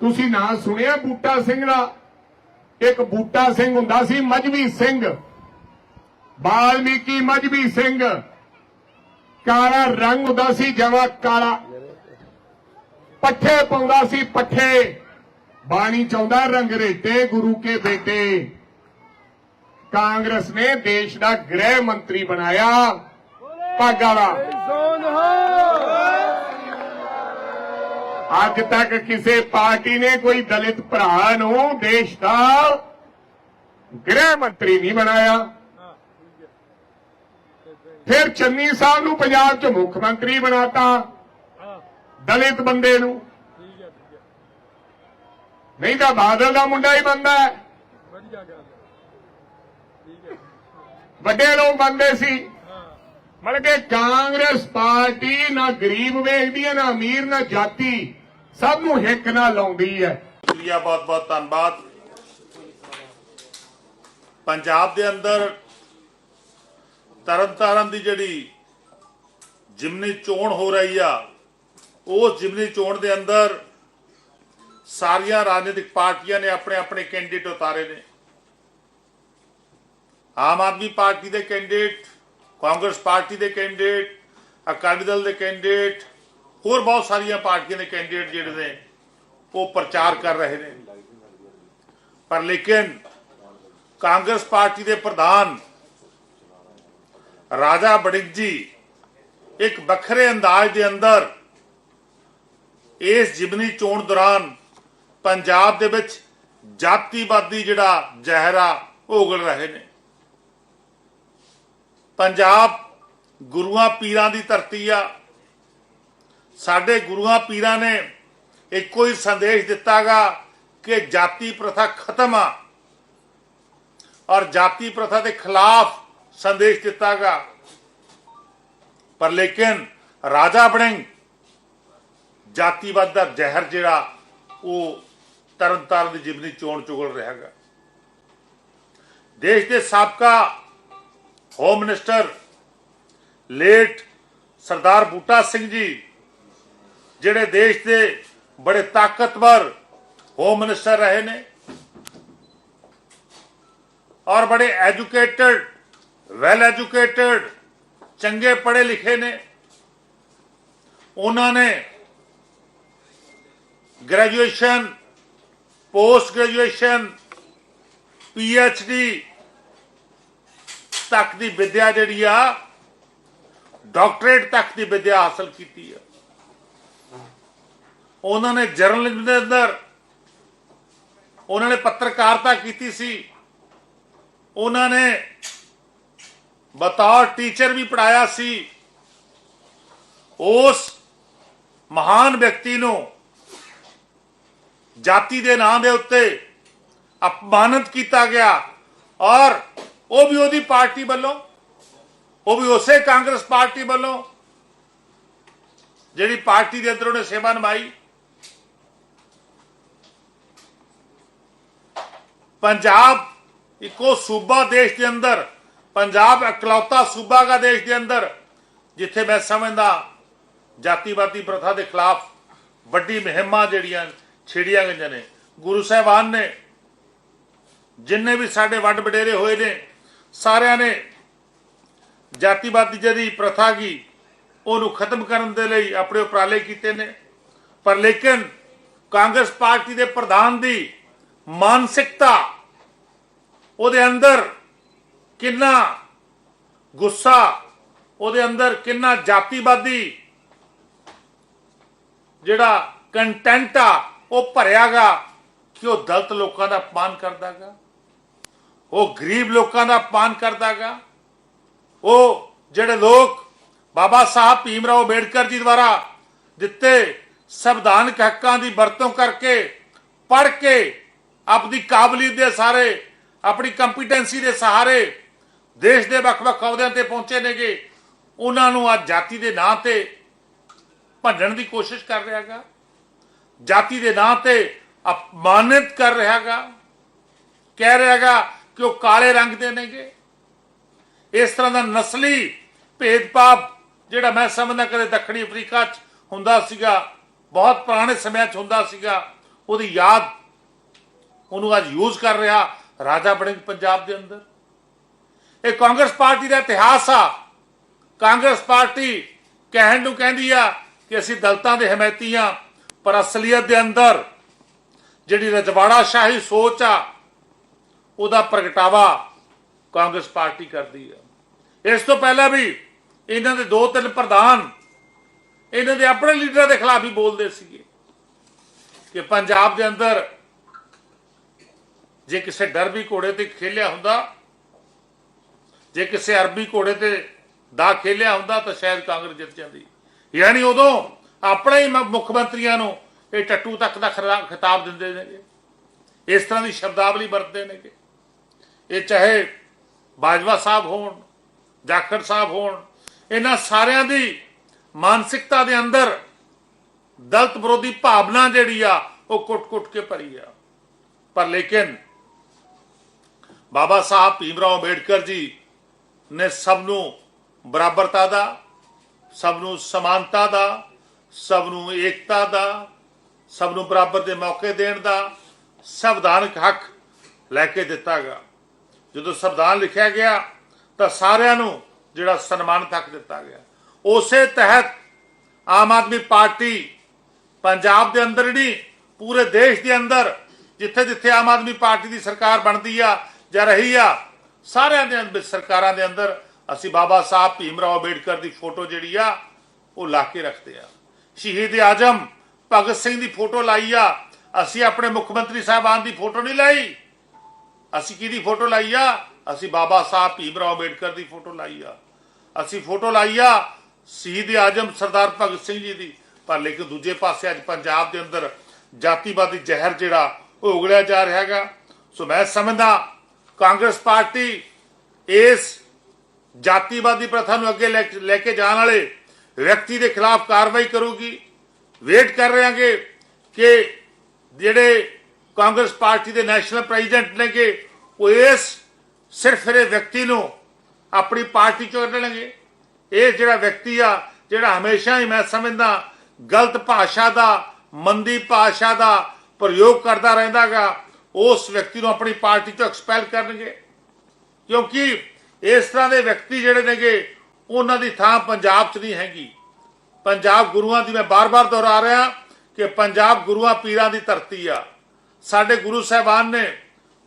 ਤੁਸੀਂ ਨਾਂ ਸੁਣਿਆ ਬੂਟਾ ਸਿੰਘ ਦਾ? ਇੱਕ ਬੂਟਾ ਸਿੰਘ ਹੁੰਦਾ ਸੀ ਮਜਬੀ ਸਿੰਘ। ਬਾਲਮੀਕੀ ਮਜਬੀ ਸਿੰਘ। ਕਾਲਾ ਰੰਗ ਹੁੰਦਾ ਸੀ ਜਵਾ ਕਾਲਾ। ਪੱਠੇ ਪਾਉਂਦਾ ਸੀ, ਪੱਠੇ। ਬਾਣੀ ਚਾਹੁੰਦਾ ਰੰਗਰੇਟੇ ਗੁਰੂ ਕੇ ਬੇਟੇ। ਕਾਂਗਰਸ ਨੇ ਦੇਸ਼ ਦਾ ਗ੍ਰਹਿ ਮੰਤਰੀ ਬਣਾਇਆ। ਪੱਗ ਵਾਲਾ। ਅੱਜ ਤੱਕ ਕਿਸੇ ਪਾਰਟੀ ਨੇ ਕੋਈ ਦਲਿਤ ਭਰਾ ਨੂੰ ਦੇਸ਼ ਦਾ ਗ੍ਰਹਿ ਮੰਤਰੀ ਨਹੀਂ ਬਣਾਇਆ। ਫਿਰ ਚੰਨੀ ਸਾਹਿਬ ਨੂੰ ਪੰਜਾਬ 'ਚ ਮੁੱਖ ਮੰਤਰੀ ਬਣਾਤਾ ਦਲਿਤ ਬੰਦੇ ਨੂੰ। ਨਹੀਂ ਤਾਂ ਬਾਦਲ ਦਾ ਮੁੰਡਾ ਹੀ ਬੰਦਾ ਹੈ। ਵੱਡੇ ਲੋਕ ਬੰਦੇ ਸੀ। ਮਤਲਬ ਕਿ ਕਾਂਗਰਸ ਪਾਰਟੀ ਨਾ ਗਰੀਬ ਵੇਖਦੀ ਹੈ, ਨਾ ਅਮੀਰ, ਨਾ ਜਾਤੀ। ਸਭ ਨੂੰ ਹਿੱਕ ਨਾਲ ਲਾਉਂਦੀ ਹੈ। ਸ਼ੁਕਰੀਆ, ਬਹੁਤ ਬਹੁਤ ਧੰਨਵਾਦ। ਪੰਜਾਬ ਦੇ ਅੰਦਰ ਤਰਨਤਾਰਨ ਦੀ ਜਿਹੜੀ ਜਿਮਨੀ ਚੋਣ ਹੋ ਰਹੀ ਆ, ਉਸ ਜਿਮਨੀ ਚੋਣ ਦੇ ਅੰਦਰ ਸਾਰੀਆਂ ਰਾਜਨੀਤਿਕ ਪਾਰਟੀਆਂ ਨੇ ਆਪਣੇ ਆਪਣੇ ਕੈਂਡੀਡੇਟ ਉਤਾਰੇ ਨੇ। ਆਮ ਆਦਮੀ ਪਾਰਟੀ ਦੇ ਕੈਂਡੀਡੇਟ, ਕਾਂਗਰਸ ਪਾਰਟੀ ਦੇ ਕੈਂਡੀਡੇਟ, ਅਕਾਲੀ ਦਲ ਦੇ ਕੈਂਡੀਡੇਟ ਹੋਰ ਬਹੁਤ ਸਾਰੀਆਂ ਪਾਰਟੀਆਂ ਦੇ ਕੈਂਡੀਡੇਟ ਜਿਹੜੇ ਨੇ, ਉਹ ਪ੍ਰਚਾਰ ਕਰ ਰਹੇ ਨੇ। ਪਰ ਲੇਕਿਨ ਕਾਂਗਰਸ ਪਾਰਟੀ ਦੇ ਪ੍ਰਧਾਨ ਰਾਜਾ ਬੜਿੰਗ ਜੀ ਇੱਕ ਵੱਖਰੇ ਅੰਦਾਜ਼ ਦੇ ਅੰਦਰ ਇਸ ਜਿਮਨੀ ਚੋਣ ਦੌਰਾਨ ਪੰਜਾਬ ਦੇ ਵਿੱਚ ਜਾਤੀਵਾਦੀ ਜਿਹੜਾ ਜ਼ਹਿਰਾ ਉਗਲ ਰਹੇ ਨੇ। ਪੰਜਾਬ ਗੁਰੂਆਂ ਪੀਰਾਂ ਦੀ ਧਰਤੀ ਆ ਸਾਡੇ ਗੁਰੂਆਂ ਪੀਰਾਂ ਨੇ ਇੱਕੋ ਹੀ ਸੰਦੇਸ਼ ਦਿੱਤਾਗਾ ਕਿ ਜਾਤੀ ਪ੍ਰਥਾ ਖਤਮ ਆ। ਔਰ ਜਾਤੀ ਪ੍ਰਥਾ ਦੇ ਖਿਲਾਫ ਸੰਦੇਸ਼ ਦਿੱਤਾਗਾ। ਪਰ ਲੇਕਿਨ ਰਾਜਾ ਬਣਿੰਗ ਜਾਤੀਵਾਦ ਦਾ ਜ਼ਹਿਰ ਜਿਹੜਾ, ਉਹ ਤਰਨਤਾਰਨ ਦੀ ਜਿਮਨੀ ਚੋਣ ਚੁਗਲ ਰਿਹਾਗਾ। ਦੇਸ਼ ਦੇ ਸਾਬਕਾ home minister late Sardar Buta Singh ji ਜਿਹੜੇ ਦੇਸ਼ ਦੇ ਬੜੇ ਤਾਕਤਵਰ ਹੋਮ ਮਿਨਿਸਟਰ ਰਹੇ ਨੇ ਔਰ ਬੜੇ ਐਜੂਕੇਟਡ ਵੈਲ ਐਜੂਕੇਟਡ ਚੰਗੇ ਪੜ੍ਹੇ ਲਿਖੇ ਨੇ, ਉਹਨਾਂ ਨੇ graduation post graduation P H D ਤੱਕ ਦੀ ਵਿਦਿਆ ਜਿਹੜੀ ਆ ਡਾਕਟਰੇਟ ਤੱਕ ਦੀ ਵਿਦਿਆ ਹਾਸਲ ਕੀਤੀ ਆ। ਉਹਨਾਂ ਨੇ ਜਰਨਲਿਜ਼ਮ ਦੇ ਅੰਦਰ ਉਹਨਾਂ ਨੇ ਪੱਤਰਕਾਰਤਾ ਕੀਤੀ ਸੀ। ਉਹਨਾਂ ਨੇ ਬਤੌਰ ਟੀਚਰ ਵੀ ਪੜਾਇਆ ਸੀ। ਉਸ ਮਹਾਨ ਵਿਅਕਤੀ ਨੂੰ ਜਾਤੀ ਦੇ ਨਾਂ ਦੇ ਉੱਤੇ ਅਪਮਾਨਿਤ ਕੀਤਾ ਗਿਆ ਔਰ ਉਹ ਵੀ ਉਹਦੀ ਪਾਰਟੀ ਵੱਲੋਂ, ਉਹ ਵੀ ਉਸੇ ਕਾਂਗਰਸ ਪਾਰਟੀ ਵੱਲੋਂ ਜਿਹੜੀ ਪਾਰਟੀ ਦੇ ਅੰਦਰ ਉਹਨੇ ਸੇਵਾ ਨਿਭਾਈ। ਪੰਜਾਬ ਇੱਕੋ ਸੂਬਾ ਦੇਸ਼ ਦੇ ਅੰਦਰ, ਪੰਜਾਬ ਇਕਲੌਤਾ ਸੂਬਾ ਦਾ ਦੇਸ਼ ਦੇ ਅੰਦਰ, ਜਿੱਥੇ ਮੈਂ ਸਮਝਦਾ ਜਾਤੀਵਾਦੀ ਪ੍ਰਥਾ ਦੇ ਖਿਲਾਫ ਵੱਡੀ ਮੁਹਿੰਮਾਂ ਜਿਹੜੀਆਂ ਛੇੜੀਆਂ ਗਈਆਂ ਨੇ, ਗੁਰੂ ਸਾਹਿਬਾਨ ਨੇ ਜਿੰਨੇ ਵੀ ਸਾਡੇ ਵੱਡ ਵਡੇਰੇ ਹੋਏ ਨੇ, ਸਾਰਿਆਂ ਨੇ ਜਾਤੀਵਾਦੀ ਜਿਹੜੀ ਪ੍ਰਥਾ ਕੀ ਉਹਨੂੰ ਖਤਮ ਕਰਨ ਦੇ ਲਈ ਆਪਣੇ ਉਪਰਾਲੇ ਕੀਤੇ ਨੇ, ਪਰ ਲੇਕਿਨ ਕਾਂਗਰਸ ਪਾਰਟੀ ਦੇ ਪ੍ਰਧਾਨ ਦੀ ਮਾਨਸਿਕਤਾ, ਉਹਦੇ ਅੰਦਰ ਕਿੰਨਾ ਗੁੱਸਾ, ਉਹਦੇ ਅੰਦਰ ਕਿੰਨਾ ਜਾਤੀਵਾਦੀ ਜਿਹੜਾ ਕੰਟੈਂਟ ਆ, ਉਹ ਭਰਿਆਗਾ ਕਿ ਉਹ ਦਲਤ ਲੋਕਾਂ ਦਾ ਅਪਮਾਨ ਕਰਦਾਗਾ, ਉਹ ਗਰੀਬ ਲੋਕਾਂ ਦਾ ਅਪਮਾਨ ਕਰਦਾਗਾ, ਉਹ ਜਿਹੜੇ ਲੋਕ ਬਾਬਾ ਸਾਹਿਬ ਭੀਮ ਰਾਓ ਅੰਬੇਡਕਰ ਜੀ ਦੁਆਰਾ ਦਿੱਤੇ ਸੰਵਿਧਾਨਕ ਹੱਕਾਂ ਦੀ ਵਰਤੋਂ ਕਰਕੇ ਪੜ੍ਹ ਕੇ ਆਪਣੀ ਕਾਬਲੀਅਤ ਦੇ ਸਾਰੇ, ਆਪਣੀ ਕੰਪੀਟੈਂਸੀ ਦੇ ਸਹਾਰੇ ਦੇਸ਼ ਦੇ ਵੱਖ-ਵੱਖ ਅਹੁਦਿਆਂ ਤੇ ਪਹੁੰਚੇ ਨੇਗੇ। ਉਹਨਾਂ ਨੂੰ ਅੱਜ ਜਾਤੀ ਦੇ ਨਾਂ ਤੇ ਭੰਡਣ ਦੀ ਕੋਸ਼ਿਸ਼ ਕਰ ਰਿਹਾਗਾ ਜਾਤੀ ਦੇ ਨਾਂ ਤੇ ਅਪਮਾਨਿਤ ਕਰ ਰਿਹਾਗਾ ਕਹਿ ਰਿਹਾਗਾ ਕਿ ਉਹ ਕਾਲੇ ਰੰਗ ਦੇ ਨੇਗੇ। ਇਸ ਤਰ੍ਹਾਂ ਦਾ ਨਸਲੀ ਭੇਦਭਾਵ ਜਿਹੜਾ ਮੈਂ ਸਮਝਦਾ ਕਦੇ ਦੱਖਣੀ ਅਫਰੀਕਾ 'ਚ ਹੁੰਦਾ ਸੀਗਾ, ਬਹੁਤ ਪੁਰਾਣੇ ਸਮਿਆਂ 'ਚ ਹੁੰਦਾ ਸੀਗਾ, ਉਹਦੀ ਯਾਦ ਉਹਨੂੰ ਅੱਜ ਯੂਜ਼ ਕਰ ਰਿਹਾ ਰਾਜਾ ਬਣੇ ਪੰਜਾਬ ਦੇ ਅੰਦਰ। ਇਹ ਕਾਂਗਰਸ ਪਾਰਟੀ ਦਾ ਇਤਿਹਾਸ ਆ। ਕਾਂਗਰਸ ਪਾਰਟੀ ਕਹਿਣ ਨੂੰ ਕਹਿੰਦੀ ਆ ਕਿ ਅਸੀਂ ਦਲਤਾਂ ਦੇ ਹਮਾਇਤੀ ਆ, ਪਰ ਅਸਲੀਅਤ ਦੇ ਅੰਦਰ ਜਿਹੜੀ ਰਜਵਾੜਾ ਸ਼ਾਹੀ ਸੋਚ ਆ, ਉਹਦਾ ਪ੍ਰਗਟਾਵਾ ਕਾਂਗਰਸ ਪਾਰਟੀ ਕਰਦੀ ਆ। ਇਸ ਤੋਂ ਪਹਿਲਾਂ ਵੀ ਇਹਨਾਂ ਦੇ ਦੋ ਤਿੰਨ ਪ੍ਰਧਾਨ ਇਹਨਾਂ ਦੇ ਆਪਣੇ ਲੀਡਰਾਂ ਦੇ ਖਿਲਾਫ ਹੀ ਬੋਲਦੇ ਸੀਗੇ ਕਿ ਪੰਜਾਬ ਦੇ ਅੰਦਰ ਜੇ ਕਿਸੇ ਡਰਬੀ ਘੋੜੇ ਤੇ ਖੇਲਿਆ ਹੁੰਦਾ, ਜੇ ਕਿਸੇ ਅਰਬੀ ਘੋੜੇ ਤੇ ਦਾ ਖੇਲਿਆ ਹੁੰਦਾ, ਤਾਂ ਸ਼ਾਇਦ ਕਾਂਗਰਸ ਜਿੱਤ ਜਾਂਦੀ। ਯਾਨੀ ਉਦੋਂ ਆਪਣੇ ਹੀ ਮੁੱਖ ਮੰਤਰੀਆਂ ਨੂੰ ਇਹ ਟੱਟੂ ਤੱਕ ਦਾ ਖਰਾ- ਖਿਤਾਬ ਦਿੰਦੇ ਨੇਗੇ। ਇਸ ਤਰ੍ਹਾਂ ਦੀ ਸ਼ਬਦਾਵਲੀ ਵਰਤਦੇ ਨੇਗੇ। ਇਹ ਚਾਹੇ ਬਾਜਵਾ ਸਾਹਿਬ ਹੋਣ, ਜਾਖੜ ਸਾਹਿਬ ਹੋਣ, ਇਹਨਾਂ ਸਾਰਿਆਂ ਦੀ ਮਾਨਸਿਕਤਾ ਦੇ ਅੰਦਰ ਦਲਤ ਵਿਰੋਧੀ ਭਾਵਨਾ ਜਿਹੜੀ ਆ, ਉਹ ਕੁੱਟ-ਕੁੱਟ ਕੇ ਭਰੀ ਆ। ਪਰ ਲੇਕਿਨ ਬਾਬਾ ਸਾਹਿਬ ਭੀਮਰਾਓ ਅੰਬੇਡਕਰ ਜੀ ਨੇ ਸਭ ਨੂੰ ਬਰਾਬਰਤਾ ਦਾ, ਸਭ ਨੂੰ ਸਮਾਨਤਾ ਦਾ, ਸਭ ਨੂੰ ਏਕਤਾ ਦਾ, ਸਭ ਨੂੰ ਬਰਾਬਰ ਦੇ ਮੌਕੇ ਦੇਣ ਦਾ ਸੰਵਿਧਾਨਕ ਹੱਕ ਲੈ ਕੇ ਦਿੱਤਾ ਦਿੱਤਾਗਾ ਜਦੋਂ ਸੰਵਿਧਾਨ ਲਿਖਿਆ ਗਿਆ ਤਾਂ ਸਾਰਿਆਂ ਨੂੰ ਜਿਹੜਾ ਸਨਮਾਨਿਤ ਹੱਕ ਦਿੱਤਾ ਗਿਆ। ਉਸੇ ਤਹਿਤ ਆਮ ਆਦਮੀ ਪਾਰਟੀ ਪੰਜਾਬ ਦੇ ਅੰਦਰ ਨਹੀਂ, ਪੂਰੇ ਦੇਸ਼ ਦੇ ਅੰਦਰ ਜਿੱਥੇ ਜਿੱਥੇ ਆਮ ਆਦਮੀ ਪਾਰਟੀ ਦੀ ਸਰਕਾਰ ਬਣਦੀ ਆ ਜਾਂ ਰਹੀ ਆ। ਸਾਰਿਆਂ ਦੇ ਅੰਦਰ, ਸਰਕਾਰਾਂ ਦੇ ਅੰਦਰ, ਅਸੀਂ ਬਾਬਾ ਸਾਹਿਬ ਭੀਮ ਰਾਓ ਅੰਬੇਡਕਰ ਦੀ ਫੋਟੋ ਜਿਹੜੀ ਆ, ਉਹ ਲਾ ਕੇ ਰੱਖਦੇ ਆ। ਸ਼ਹੀਦ ਆਜਮ ਭਗਤ ਸਿੰਘ ਦੀ ਫੋਟੋ ਲਾਈ ਆ। ਅਸੀਂ ਆਪਣੇ ਮੁੱਖ ਮੰਤਰੀ ਸਾਹਿਬਾਨ ਦੀ ਫੋਟੋ ਨਹੀਂ ਲਾਈ। ਅਸੀਂ ਕਿਹਦੀ ਫੋਟੋ ਲਾਈ ਆ? ਅਸੀਂ ਬਾਬਾ ਸਾਹਿਬ ਭੀਮ ਰਾਓ ਅੰਬੇਡਕਰ ਦੀ ਫੋਟੋ ਲਾਈ ਆ। ਅਸੀਂ ਫੋਟੋ ਲਾਈ ਆ ਸ਼ਹੀਦ ਆਜਮ ਸਰਦਾਰ ਭਗਤ ਸਿੰਘ ਜੀ ਦੀ। ਪਰ ਲੇਕਿਨ ਦੂਜੇ ਪਾਸੇ ਅੱਜ ਪੰਜਾਬ ਦੇ ਅੰਦਰ ਜਾਤੀਵਾਦੀ ਜ਼ਹਿਰ ਜਿਹੜਾ ਉਹ ਉਗਲਿਆ ਜਾ ਰਿਹਾ ਹੈਗਾ। ਸੋ ਮੈਂ ਸਮਝਦਾ ਕਾਂਗਰਸ ਪਾਰਟੀ ਇਸ ਜਾਤੀਵਾਦੀ ਪ੍ਰਥਾ ਨੂੰ ਅੱਗੇ ਲੈ ਲੈ ਕੇ ਜਾਣ ਵਾਲੇ ਵਿਅਕਤੀ ਦੇ ਖਿਲਾਫ ਕਾਰਵਾਈ ਕਰੂਗੀ। ਵੇਟ ਕਰ ਰਹੇ ਹਾਂਗੇ ਕਿ ਜਿਹੜੇ ਕਾਂਗਰਸ ਪਾਰਟੀ ਦੇ ਨੈਸ਼ਨਲ ਪ੍ਰੈਜ਼ੀਡੈਂਟ ਨੇ ਕਿ ਉਹ ਇਸ ਸਿਰਫ ਇਹ ਵਿਅਕਤੀ ਨੂੰ ਆਪਣੀ ਪਾਰਟੀ ਚੋਂ ਕੱਢਣਗੇ ਇਹ ਜਿਹੜਾ ਵਿਅਕਤੀ ਆ, ਜਿਹੜਾ ਹਮੇਸ਼ਾ ਹੀ ਮੈਂ ਸਮਝਦਾ, ਗਲਤ ਭਾਸ਼ਾ ਦਾ, ਮੰਦੀ ਭਾਸ਼ਾ ਦਾ ਪ੍ਰਯੋਗ ਕਰਦਾ ਰਹਿੰਦਾਗਾ ਉਸ ਵਿਅਕਤੀ ਨੂੰ ਆਪਣੀ ਪਾਰਟੀ ਚੋਂ ਐਕਸਪੈਲ ਕਰਨਗੇ। ਕਿਉਂਕਿ ਇਸ ਤਰ੍ਹਾਂ ਦੇ ਵਿਅਕਤੀ ਜਿਹੜੇ ਨੇਗੇ, ਉਹਨਾਂ ਦੀ ਥਾਂ ਪੰਜਾਬ 'ਚ ਨਹੀਂ ਹੈਗੀ। ਪੰਜਾਬ ਗੁਰੂਆਂ ਦੀ ਮੈਂ ਬਾਰ-ਬਾਰ ਦੁਹਰਾ ਰਿਹਾ ਕਿ ਪੰਜਾਬ ਗੁਰੂਆਂ ਪੀਰਾਂ ਦੀ ਧਰਤੀ ਆ। ਸਾਡੇ ਗੁਰੂ ਸਾਹਿਬਾਨ ਨੇ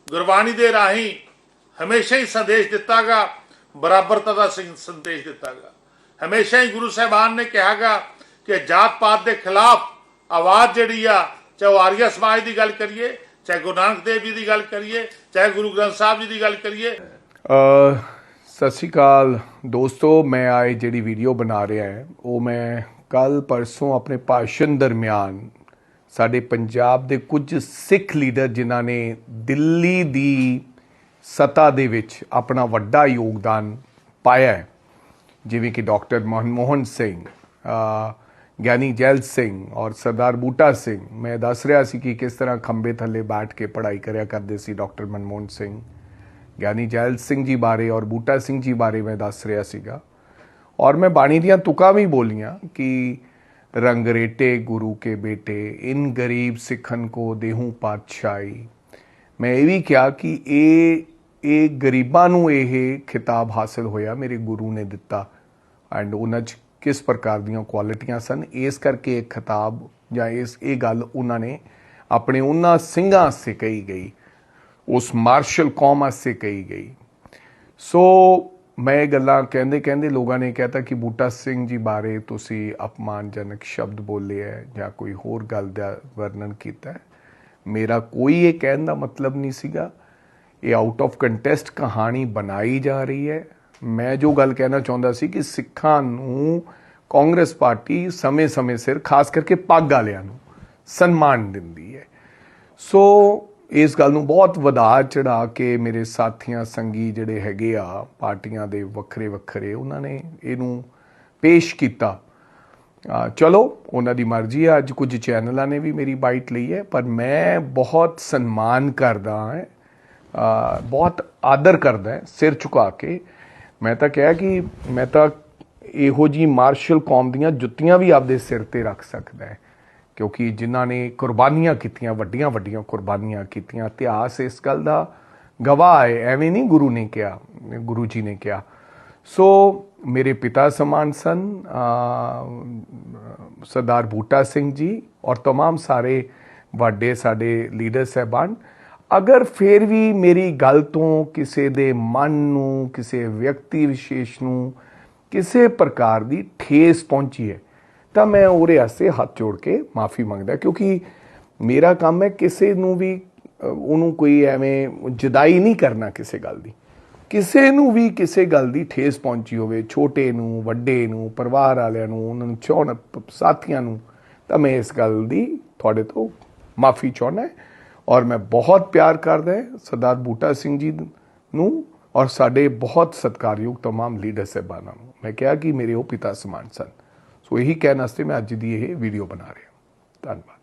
ਗੁਰਬਾਣੀ ਦੇ ਰਾਹੀਂ ਹਮੇਸ਼ਾ ਹੀ ਸੰਦੇਸ਼ ਦਿੱਤਾਗਾ, ਬਰਾਬਰਤਾ ਦਾ ਸਿੰਘ- ਸੰਦੇਸ਼ ਦਿੱਤਾਗਾ। ਹਮੇਸ਼ਾ ਹੀ ਗੁਰੂ ਸਾਹਿਬਾਨ ਨੇ ਕਿਹਾਗਾ ਕਿ ਜਾਤ ਪਾਤ ਦੇ ਖਿਲਾਫ ਆਵਾਜ਼ ਜਿਹੜੀ ਆ, ਚਾਹੇ ਉਹ ਆਰੀਆ ਸਮਾਜ ਦੀ ਗੱਲ ਕਰੀਏ ਚਾਹੇ ਗੁਰੂ ਨਾਨਕ ਦੇਵ ਜੀ ਦੀ ਗੱਲ ਕਰੀਏ, ਚਾਹੇ ਗੁਰੂ ਗ੍ਰੰਥ ਸਾਹਿਬ ਜੀ ਦੀ ਗੱਲ ਕਰੀਏ। ਸਤਿ ਸ਼੍ਰੀ ਅਕਾਲ ਦੋਸਤੋ, ਮੈਂ ਆਏ ਜਿਹੜੀ ਵੀਡੀਓ ਬਣਾ ਰਿਹਾ ਹੈ, ਉਹ ਮੈਂ ਕੱਲ ਪਰਸੋਂ ਆਪਣੇ ਭਾਸ਼ਣ ਦਰਮਿਆਨ ਸਾਡੇ ਪੰਜਾਬ ਦੇ ਕੁਝ ਸਿੱਖ ਲੀਡਰ ਜਿਨ੍ਹਾਂ ਨੇ ਦਿੱਲੀ ਦੀ ਸਤਾ ਦੇ ਵਿੱਚ ਆਪਣਾ ਵੱਡਾ ਯੋਗਦਾਨ ਪਾਇਆ ਹੈ, ਜਿਵੇਂ ਕਿ ਡਾਕਟਰ ਮਨਮੋਹਨ ਸਿੰਘ ਗਿਆਨੀ ਜੈਲ ਸਿੰਘ ਔਰ ਸਰਦਾਰ ਬੂਟਾ ਸਿੰਘ ਮੈਂ ਦੱਸ ਰਿਹਾ ਸੀ ਕਿ ਕਿਸ ਤਰ੍ਹਾਂ ਖੰਬੇ ਥੱਲੇ ਬੈਠ ਕੇ ਪੜ੍ਹਾਈ ਕਰਿਆ ਕਰਦੇ ਸੀ ਡਾਕਟਰ ਮਨਮੋਹਨ ਸਿੰਘ ਗਿਆਨੀ ਜੈਲ ਸਿੰਘ ਜੀ ਬਾਰੇ ਔਰ ਬੂਟਾ ਸਿੰਘ ਜੀ ਬਾਰੇ ਮੈਂ ਦੱਸ ਰਿਹਾ ਸੀਗਾ ਔਰ ਮੈਂ ਬਾਣੀ ਦੀਆਂ ਤੁਕਾਂ ਵੀ ਬੋਲੀਆਂ ਕਿ ਰੰਗਰੇਟੇ ਗੁਰੂ ਕੇ ਬੇਟੇ ਇਨ ਗਰੀਬ ਸਿੱਖਨ ਕੋ ਦੇਹੂ ਪਾਤਸ਼ਾਹੀ ਮੈਂ ਇਹ ਵੀ ਕਿਹਾ ਕਿ ਇਹ ਇਹ ਗਰੀਬਾਂ ਨੂੰ ਇਹ ਖਿਤਾਬ ਹਾਸਲ ਹੋਇਆ ਮੇਰੇ ਗੁਰੂ ਨੇ ਦਿੱਤਾ ਐਂਡ ਉਹਨਾਂ 'ਚ ਕਿਸ ਪ੍ਰਕਾਰ ਦੀਆਂ ਕੁਆਲਿਟੀਆਂ ਸਨ? ਇਸ ਕਰਕੇ ਇਹ ਖਿਤਾਬ ਜਾਂ ਇਸ, ਇਹ ਗੱਲ ਉਹਨਾਂ ਨੇ ਆਪਣੇ ਉਹਨਾਂ ਸਿੰਘਾਂ ਸੇ ਕਹੀ ਗਈ। ਉਸ ਮਾਰਸ਼ਲ ਕੌਮ ਵਾਸਤੇ ਕਹੀ ਗਈ। ਸੋ ਮੈਂ ਇਹ ਗੱਲਾਂ ਕਹਿੰਦੇ ਕਹਿੰਦੇ ਲੋਕਾਂ ਨੇ ਕਹਿਤਾ ਕਿ ਬੂਟਾ ਸਿੰਘ ਜੀ ਬਾਰੇ ਤੁਸੀਂ ਅਪਮਾਨਜਨਕ ਸ਼ਬਦ ਬੋਲੇ ਹੈ ਜਾਂ ਕੋਈ ਹੋਰ ਗੱਲ ਦਾ ਵਰਣਨ ਕੀਤਾ ਮੇਰਾ ਕੋਈ ਇਹ ਕਹਿਣ ਦਾ ਮਤਲਬ ਨਹੀਂ ਸੀਗਾ। ਇਹ ਆਊਟ ਆਫ ਕੰਟੈਸਟ ਕਹਾਣੀ ਬਣਾਈ ਜਾ ਰਹੀ ਹੈ। ਮੈਂ ਜੋ ਗੱਲ ਕਹਿਣਾ ਚਾਹੁੰਦਾ ਸੀ ਕਿ ਸਿੱਖਾਂ ਨੂੰ ਕਾਂਗਰਸ ਪਾਰਟੀ ਸਮੇਂ-ਸਮੇਂ ਸਿਰ, ਖਾਸ ਕਰਕੇ ਪੱਗ ਵਾਲਿਆਂ ਨੂੰ, ਸਨਮਾਨ ਦਿੰਦੀ ਹੈ। ਸੋ ਇਸ ਗੱਲ ਨੂੰ ਬਹੁਤ ਵਧਾ ਚੜਾ ਕੇ ਮੇਰੇ ਸਾਥੀਆਂ, ਸੰਗੀ ਜਿਹੜੇ ਹੈਗੇ ਆ, ਪਾਰਟੀਆਂ ਦੇ ਵੱਖਰੇ ਵੱਖਰੇ ਉਹਨਾਂ ਨੇ ਇਹਨੂੰ ਪੇਸ਼ ਕੀਤਾ। ਚਲੋ, ਉਹਨਾਂ ਦੀ ਮਰਜ਼ੀ ਹੈ ਅੱਜ ਕੁਝ ਚੈਨਲਾਂ ਨੇ ਵੀ ਮੇਰੀ ਬਾਈਟ ਲਈ ਹੈ, ਪਰ ਮੈਂ ਬਹੁਤ ਸਨਮਾਨ ਕਰਦਾ ਹਾਂ ਬਹੁਤ ਆਦਰ ਕਰਦਾ ਸਿਰ ਝੁਕਾ ਕੇ। ਮੈਂ ਤਾਂ ਕਿਹਾ ਕਿ ਮੈਂ ਤਾਂ ਇਹੋ ਜੀ ਮਾਰਸ਼ਲ ਕੌਮ ਦੀਆਂ ਜੁੱਤੀਆਂ ਵੀ ਆਪਦੇ ਸਿਰ ਤੇ ਰੱਖ ਸਕਦਾ ਹੈ ਕਿਉਂਕਿ ਜਿਨ੍ਹਾਂ ਨੇ ਕੁਰਬਾਨੀਆਂ ਕੀਤੀਆਂ ਵੱਡੀਆਂ ਵੱਡੀਆਂ ਕੁਰਬਾਨੀਆਂ ਕੀਤੀਆਂ ਇਤਿਹਾਸ ਇਸ ਗੱਲ ਦਾ ਗਵਾਹ ਹੈ ਐਵੇਂ ਨਹੀਂ ਗੁਰੂ ਨੇ ਕਿਹਾ ਗੁਰੂ ਜੀ ਨੇ ਕਿਹਾ ਸੋ ਮੇਰੇ ਪਿਤਾ ਸਮਾਨ ਸਨ ਅ, ਸਰਦਾਰ ਬੂਟਾ ਸਿੰਘ ਜੀ ਔਰ तमाम ਸਾਰੇ ਵੱਡੇ ਸਾਡੇ ਲੀਡਰ ਸਹਿਬਾਨ ਅਗਰ ਫਿਰ ਵੀ ਮੇਰੀ ਗੱਲ ਤੋਂ ਕਿਸੇ ਦੇ ਮਨ ਨੂੰ, ਕਿਸੇ ਵਿਅਕਤੀ ਵਿਸ਼ੇਸ਼ ਨੂੰ ਕਿਸੇ ਪ੍ਰਕਾਰ ਦੀ ਠੇਸ ਪਹੁੰਚੀ ਹੈ, ਤਾਂ ਮੈਂ ਉਹਦੇ ਵਾਸਤੇ ਹੱਥ ਜੋੜ ਕੇ ਮਾਫੀ ਮੰਗਦਾ, ਕਿਉਂਕਿ ਮੇਰਾ ਕੰਮ ਹੈ ਕਿਸੇ ਨੂੰ ਵੀ ਉਹਨੂੰ ਕੋਈ ਐਵੇਂ ਜਦਾਈ ਨਹੀਂ ਕਰਨਾ ਕਿਸੇ ਗੱਲ ਦੀ। ਕਿਸੇ ਨੂੰ ਵੀ ਕਿਸੇ ਗੱਲ ਦੀ ਠੇਸ ਪਹੁੰਚੀ ਹੋਵੇ, ਛੋਟੇ ਨੂੰ, ਵੱਡੇ ਨੂੰ, ਪਰਿਵਾਰ ਵਾਲਿਆਂ ਨੂੰ, ਉਹਨਾਂ ਨੂੰ ਚਾਹਣ ਸਾਥੀਆਂ ਨੂੰ, ਤਾਂ ਮੈਂ ਇਸ ਗੱਲ ਦੀ ਤੁਹਾਡੇ ਤੋਂ ਮਾਫੀ ਚਾਹੁੰਦਾ। ਹਾਂ ਔਰ ਮੈਂ ਬਹੁਤ ਪਿਆਰ ਕਰਦਾ ਹਾਂ ਸਰਦਾਰ ਬੂਟਾ ਸਿੰਘ ਜੀ ਨੂੰ ਔਰ ਸਾਡੇ ਬਹੁਤ ਸਤਿਕਾਰਯੋਗ तमाम ਲੀਡਰ ਸਾਹਿਬਾਨਾਂ ਨੂੰ ਮੈਂ ਕਿਹਾ ਕਿ ਮੇਰੇ ਉਹ ਪਿਤਾ ਸਮਾਨ ਸਨ ਸੋ ਇਹੀ ਕਹਿਣ ਵਾਸਤੇ ਮੈਂ ਅੱਜ ਦੀ ਇਹ ਵੀਡੀਓ ਬਣਾ ਰਿਹਾ ਧੰਨਵਾਦ